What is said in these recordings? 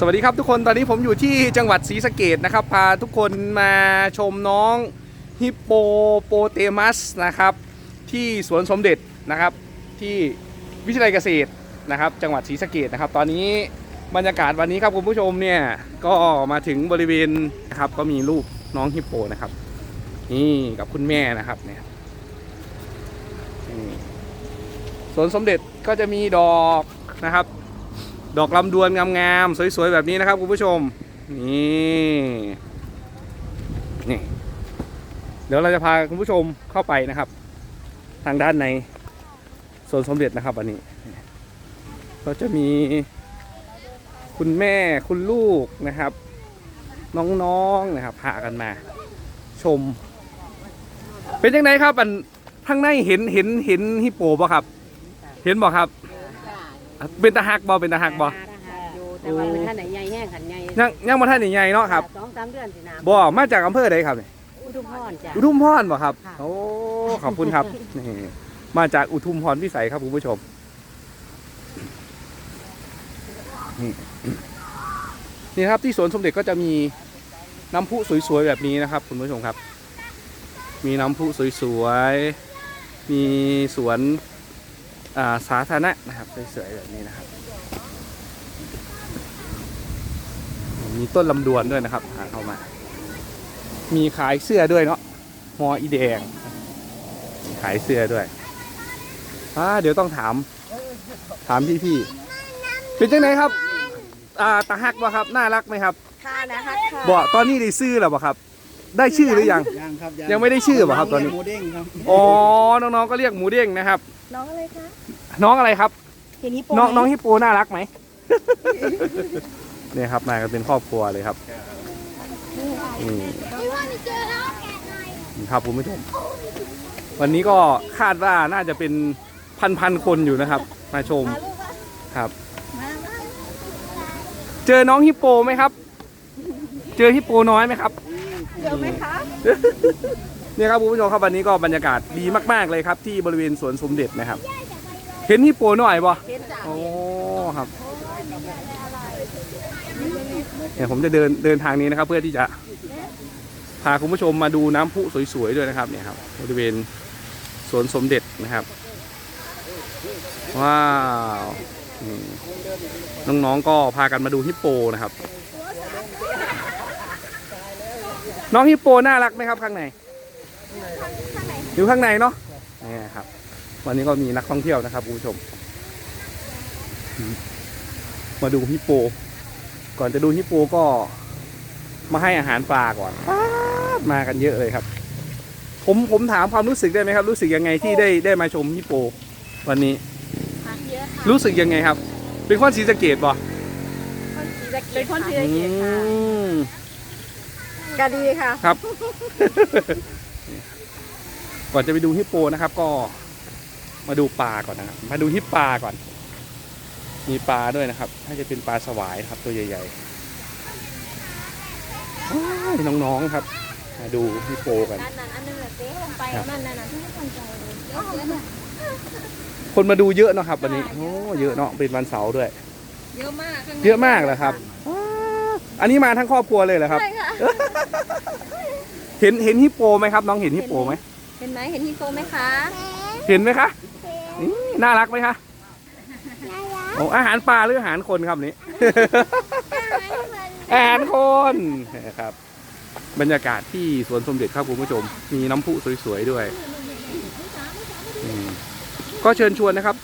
สวัสดีครับทุกคนตอนนี้ผมอยู่ที่จังหวัดศรีสะเกดนะครับ พาทุกคนมาชมน้องฮิปโปโปเตมัสนะครับ ที่สวนสมเด็จนะครับ ที่วิทยาลัยเกษตรนะครับ จังหวัดศรีสะเกดนะครับ ตอนนี้บรรยากาศวันนี้ครับคุณผู้ชมเนี่ยก็มาถึงบริเวณนะครับ ก็มีรูปน้องฮิปโปนะครับ นี่กับคุณแม่นะครับเนี่ยนี่สวนสมเด็จก็จะมีดอกนะครับ ดอกลำดวนงามๆสวยๆแบบนี้นะครับคุณผู้ชม นี่นี่ เดี๋ยวเราจะพาคุณผู้ชมเข้าไปนะครับ ทางด้านในสวนสมเด็จนะครับอันนี้ ก็จะมีคุณแม่คุณลูกนะครับ น้องๆนะครับพากันมา ชม เป็นยังไงครับอันข้างในเห็นเห็นเห็นฮิปโปป่ะครับ เห็นบ่ครับ เป็นตาหักบ่เป็นตาหักบ่ อยู่แต่ว่าเป็นท่านไหนใหญ่แห้งขันใหญ่ยังยังมาท่านใหญ่ๆเนาะครับสองสามเดือนสินะบ่มาจากอำเภอใดครับเนี่ยอุทุมพรจ้ะ อุทุมพรบ่ครับ ค่ะ โอ้ขอบคุณครับนี่มาจากอุทุมพรพิสัยครับคุณผู้ชมนี่ นี่ครับที่สวนสมเด็จก็จะมีน้ำพุสวยๆแบบนี้นะครับ คุณผู้ชมครับ มีน้ำพุสวยๆมีสวนอ่า สาธารณะนะครับสวยๆแบบนี้นะครับมีต้นลำดวนด้วยนะครับหาเข้ามา มีขายเสื้อด้วยเนาะมออีแดง ขายเสื้อด้วยอ่าเดี๋ยวต้องถาม ถามพี่พี่ๆเป็นจังไหนครับ อ่าตาฮักบ่ครับ น่ารักไหมครับค่ะนะคะค่ะบ่ตอนนี้ได้ซื้อแล้วบ่ครับ ได้ชื่อหรือยังยังครับยังไม่ได้ชื่อเหรอครับตอนนี้หมูเด้งครับอ๋อน้องๆก็เรียกหมูเด้งนะครับ น้องอะไรคะน้องอะไรครับ เห็นฮิปโปน้องไหมน้องฮิปโปน่ารักไหม เนี่ยครับมากันเป็นครอบครัวเลยครับนี่นี่ครับคุณผู้ชมวันนี้ก็คาดว่าน่าจะเป็นพันพันๆคนอยู่นะครับ มาชมครับ เจอน้องฮิปโปไหมครับ เจอฮิปโปน้อยไหมครับ เจอไหมคะ เนี่ยครับคุณผู้ชมครับวันนี้ก็บรรยากาศดีมาก ๆเลยครับที่บริเวณสวนสมเด็จนะครับ เห็นฮิปโปหน่อยปะเห็นจ้ะโอ้ครับเนี่ยผมจะเดินเดินทางนี้นะครับ เพื่อที่จะพาคุณผู้ชมมาดูน้ำพุสวยๆด้วยนะครับเนี่ยครับบริเวณสวนสมเด็จนะครับ ว้าวนี่น้องๆก็พากันมาดูฮิปโปนะครับ น้องฮิปโปน่ารักไหมครับข้างใน อยู่ข้างในเนาะเนี่ยครับ วันนี้ก็มีนักท่องเที่ยวนะครับคุณผู้ชม มาดูฮิปโป ก่อนจะดูฮิปโปก็มาให้อาหารปลาก่อนป๊าดมากันเยอะเลยครับ ผมผมถามความรู้สึกได้ไหมครับ รู้สึกยังไงที่ได้ได้มาชมฮิปโป วันนี้เยอะค่ะรู้สึกยังไงครับ เป็นคนศรีสะเกดป่ะเป็นคนศรีสะเกษค่ะมก็ดีค่ะครับ ก่อนจะไปดูฮิปโปนะครับ ก็มาดูปลาก่อนนะครับมาดูฮิปปลาก่อน มีปลาด้วยนะครับน่าจะเป็นปลาสวายนะครับตัวใหญ่ๆว้ายน้องๆครับ มาดูฮิปโปกันนั่นนั่นอันนึงแหละเจ๊ลงไปครับนั่นนั่นนั่นที่คนใจเลยเยอะเยอะคนมาดูเยอะเนาะครับ วันนี้โอ้เยอะเนาะเป็นวันเสาร์ด้วย เยอะมากข้างในเยอะมากเลยครับว้าวอันนี้มาทั้งครอบครัวเลยเหรอครับใช่ค่ะเห็นเห็นฮิปโปไหมครับ น้องเห็นฮิปโปไหม เห็นไหมเห็นฮิปโปไหมคะเห็นไหมคะนี่น่ารักไหมคะโอ้อาหารปลาหรืออาหารคนครับนี้ อาหารคนนะครับ บรรยากาศที่สวนสมเด็จครับคุณผู้ชม มีน้ำพุสวยๆด้วยอืมก็เชิญชวนนะครับ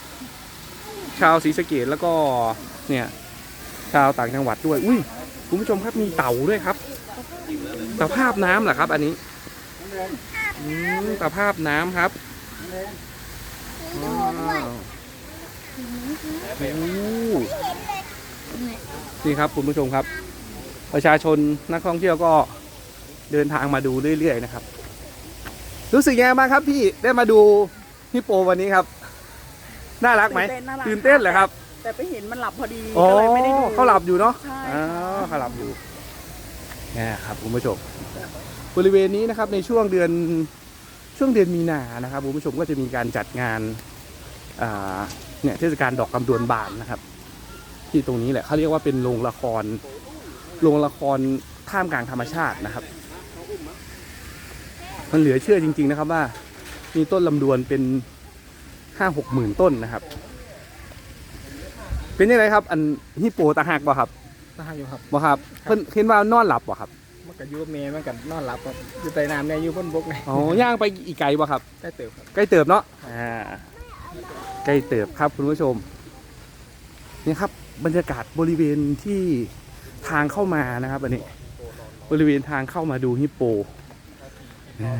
ชาวศรีสะเกดแล้วก็เนี่ย ชาวต่างจังหวัดด้วย อุ้ยคุณผู้ชมครับมีเต่าด้วยครับตะภาพน้ำเหรอครับ อันนี้ อืมตะภาพน้ำครับว้าวโอ้นี่ครับคุณผู้ชมครับ ประชาชนนักท่องเที่ยวก็เดินทางมาดูเรื่อยๆนะครับ รู้สึกยังไงบ้างครับพี่ได้มาดูฮิปโปวันนี้ครับ น่ารักไหมตื่นเต้นน่ารักตื่นเต้นเหรอครับ แต่ไปเห็นมันหลับพอดีอ๋อก็เลยไม่ได้ดูเขาหลับอยู่เนาะใช่อ๋อเขาหลับอยู่ นี่ครับคุณผู้ชมบริเวณนี้นะครับในช่วงเดือนช่วงเดือนมีนานะครับคุณผู้ชมก็จะมีการจัดงานาเนี่ยเทศกาลดอกกำดวนบานนะครับ ที่ตรงนี้แหละเขาเรียกว่าเป็นโรงละครโรงละครท่ามกลางธรรมชาตินะครับ มันเหลือเชื่อจริง ๆนะครับว่ามีต้นลำดวนเป็นห้าหกหมื่นต้นนะครับ เป็นยังไงครับ อันฮิปโปตาหักบ่ครับ ตาอยู่ครับบ่ครับเพิ่นเห็นว่านอนหลับบ่ครับมันก็อยู่กับเมย์มันก็นอนหลับครับอยู่ใต้น้ำเนี่ยอยู่บนบกเนี่ยอ๋อย่างไปอีกไกลบ่ครับ ได้เติบครับ ใกล้เติบเนาะอ่าใกล้เติบครับคุณผู้ชมนี่ครับ บรรยากาศบริเวณที่ทางเข้ามานะครับอันนี้บริเวณทางเข้ามาดูฮิปโปอ่า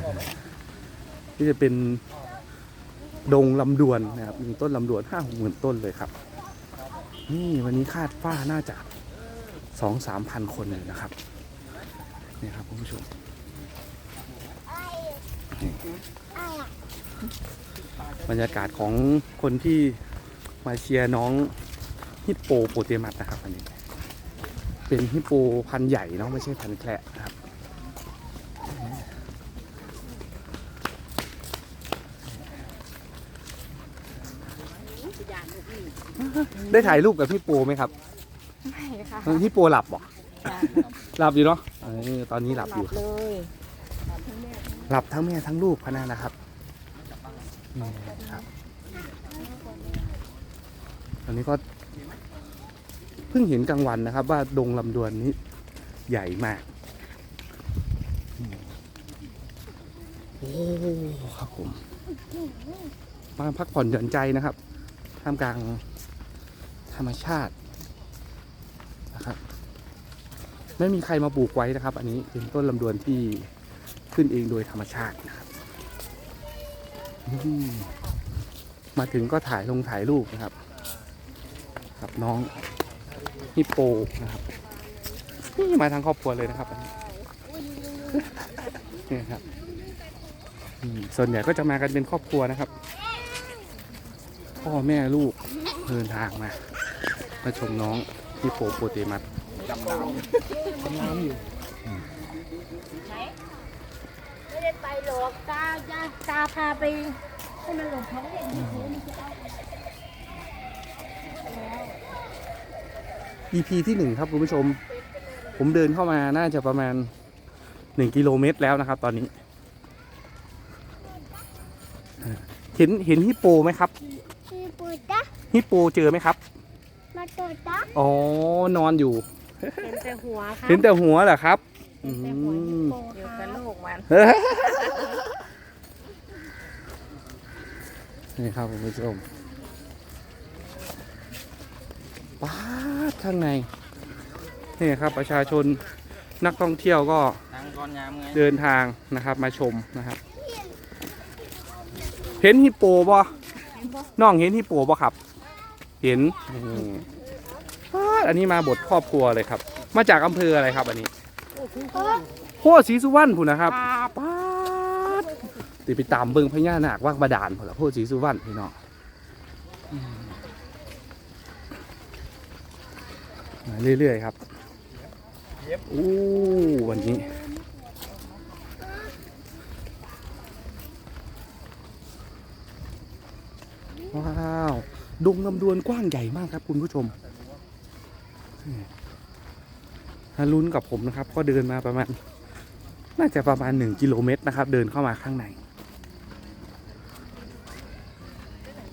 นี่จะเป็นดงลำดวนนะครับมีต้นลำดวนห้าหกหมื่นต้นเลยครับ นี่วันนี้คาดว่าน่าจะ สองสามพันคนเลยนะครับนี่ครับคุณผู้ชมบรรยากาศของคนที่มาเชียร์น้องฮิปโปโปเตมัสนะครับอันนี้เป็นฮิปโปพันใหญ่เนาะไม่ใช่พันแคระนะครับได้ถ่ายรูปกับฮิปโปไหมครับ ไม่ค่ะฮิปโปหลับบ่หลับอยู่เนาะเออตอนนี้หลับอยู่เลยหลับทั้งแม่ทั้งลูกพะนานะครับนี่ครับอันนี้ก็เพิ่งเห็นกลางวันนะครับ ว่าดงลำดวนนี้ใหญ่มากอืมโอ้ครับผมมาพักผ่อนหย่อนใจนะครับท่ามกลางธรรมชาติ นะครับ ไม่มีใครมาปลูกไว้นะครับ อันนี้เป็นต้นลำดวนที่ขึ้นเองโดยธรรมชาตินะครับมาถึงก็ถ่ายลงถ่ายรูปนะครับกับน้องฮิปโปนะครับนี่มาทางครอบครัวเลยนะครับอันนี้นี่ครับส่วนใหญ่ก็จะมากันเป็นครอบครัวนะครับ พ่อแม่ลูกเดินทางมามาชมน้อง ฮิปโปโปเตมัสดำน้ำดำน้ำอยู่ไม่ได้ไปหรอกตาจ้าตาพาไปให้มันหลงท้องเด็กที่ถือมันจะเอา EP ที่หนึ่งครับคุณผู้ชม ผมเดินเข้ามาน่าจะประมาณหนึ่งกิโลเมตรแล้วนะครับ ตอนนี้ เห็นเห็นฮิปโปไหมครับพี่ปูจ้าฮิปโปเจอไหมครับ มาตัวจ้าอ๋อนอนอยู่ เห็นแต่หัวค่ะเห็นแต่หัวเหรอครับอืมอยู่กับลูกมันนี่ครับคุณผู้ชมป้าดข้างในนี่ครับประชาชนนักท่องเที่ยวก็ ทางก้อนงามไงเดินทางนะครับมาชมนะครับ เห็นฮิปโปบ่น้องเห็นฮิปโปบ่ครับ เห็นอืมอ้าวอันนี้มาบทครอบครัวเลยครับ มาจากอำเภออะไรครับ อันนี้โคศรีสุวรรณพุ่นนะครับป้าดติไปตามเบิ่งพญานาคว่างบาดาลพุ่นละโคศรีสุวรรณพี่น้องอืมมาเรื่อยๆครับอู้วันนี้ ว้าว ดงลำดวนกว้างใหญ่มากครับ คุณผู้ชมนี่ถ้าลุ้นกับผมนะครับ ก็เดินมาประมาณ น่าจะประมาณหนึ่งกิโลเมตรนะครับ เดินเข้ามาข้างใน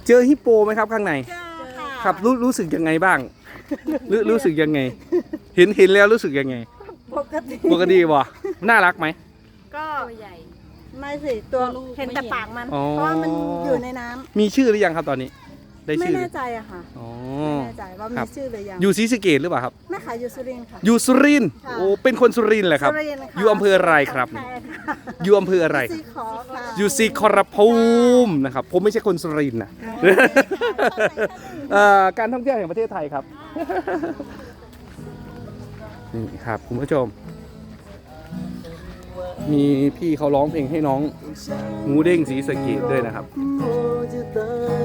เจอฮิปโปไหมครับ ข้างในครับรู้รู้สึกยังไงบ้างรู้รู้สึกยังไง เห็นเห็นแล้วรู้สึกยังไง ปกติปกติบ่น่ารักไหมก็ตัวใหญ่ ไม่สิตัวเห็นแต่ปากมันอ๋อเพราะว่ามันอยู่ในน้ำมีชื่อหรือยังครับตอนนี้ ได้ไม่ชื่อหรืแน่อใจอะค่ะอ๋อ ไม่แน่ใจว่าครัมีบ ชื่อหรือยังอยู่ศรีสะเกดหรือเปล่าครับ แม่ขายอยู่สุรินทร์ค่ะ อยู่สุรินทร์ค่ะ โอ้เป็นคนสุรินทร์แหละครับ สุรินทร์ค่ะอยู่อำเภออะไรครับแพค่ะอยู่อำเภออะไร ซีขอค่ะอยู่ซีคอรภูมินะครับ ผมไม่ใช่คนสุรินทร์นะเอ่อการท่องเที่ยวแห่งประเทศไทยครับ นี่ครับคุณผู้ชม มีพี่เขาร้องเพลงให้น้องหมูเด้งสีสะเกดด้วยนะครับอืม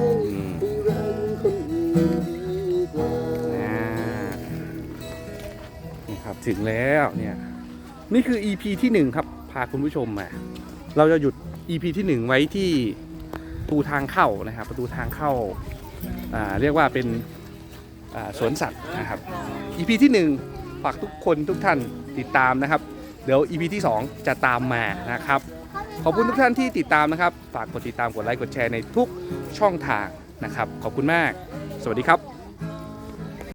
ถึงแล้วเนี่ยนี่คือ EP ที่หนึ่งครับ พาคุณผู้ชมมาเราจะหยุด EP ที่หนึ่งไว้ที่ประตูทางเข้านะครับประตูทางเข้าอ่าเรียกว่าเป็นสวนสัตว์นะครับ EP ที่ 1 ฝากทุกคนทุกท่านติดตามนะครับ เดี๋ยว EP ที่ 2 จะตามมานะครับ ขอบคุณทุกท่านที่ติดตามนะครับ ฝากกดติดตามกดไลค์กดแชร์ในทุกช่องทางนะครับ ขอบคุณมาก สวัสดีครับ